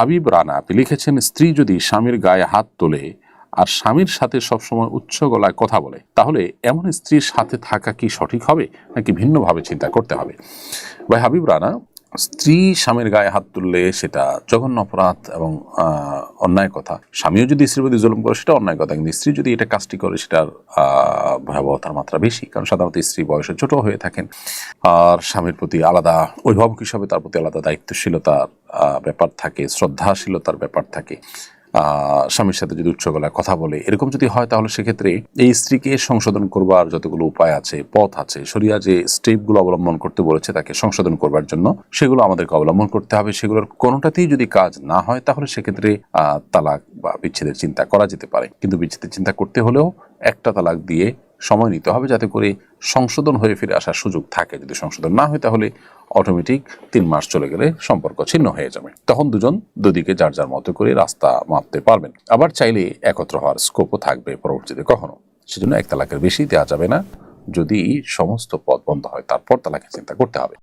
হাবিব রানা আপনি লিখেছেন, স্ত্রী যদি স্বামীর গায়ে হাত তোলে আর স্বামীর সাথে সবসময় উচ্চ গলায় কথা বলে, তাহলে এমন স্ত্রীর সাথে থাকা কি সঠিক হবে? নাকি ভিন্নভাবে চিন্তা করতে হবে? ভাই হাবিব রানা স্ত্রী স্বামীর গায়ে হাত তুললে সেটা জঘন্য অপরাধ এবং অন্যায় কথা। স্বামীও যদি স্ত্রীর প্রতি জুলুম করে সেটা অন্যায় কথা। কিন্তু স্ত্রী যদি এটা কাজটি করে, সেটার ভয়াবহতার মাত্রা বেশি। কারণ সাধারণত স্ত্রী বয়সে ছোট হয়ে থাকেন। আর স্বামীর প্রতি আলাদা অভিভাবক হিসাবে তার প্রতি আলাদা দায়িত্বশীলতার ব্যাপার থাকে, শ্রদ্ধাশীলতার ব্যাপার থাকে। স্বামীর সাথে যদি উচ্চ গলায় কথা বলে, এরকম যদি হয়, তাহলে সেক্ষেত্রে এই স্ত্রীকে সংশোধন করবার যতগুলো উপায় আছে, পথ আছে, শরিয়া যে স্টেপগুলো অবলম্বন করতে বলেছে তাকে সংশোধন করবার জন্য, সেগুলো আমাদেরকে অবলম্বন করতে হবে। সেগুলোর কোনোটাতেই যদি কাজ না হয়, তাহলে সেক্ষেত্রে তালাক বা বিচ্ছেদের চিন্তা করা যেতে পারে। কিন্তু বিচ্ছেদের চিন্তা করতে হলেও একটা তালাক দিয়ে সময় নিতে হবে যাতে করে সংশোধন হয়ে ফিরে আসার সুযোগ থাকে। যদি সংশোধন না হয় তাহলে অটোমেটিক তিন মাস চলে গেলে সম্পর্ক ছিন্ন হয়ে যাবে। তখন দুজন দুদিকে যার যার মতো করে রাস্তা মাপতে পারবেন। আবার চাইলে একত্র হওয়ার স্কোপও থাকবে পরবর্তীতে কখনো। সেজন্য এক তালাকের বেশি দেওয়া যাবে না। যদি সমস্ত পথ বন্ধ হয়, তারপর তালাকের চিন্তা করতে হবে।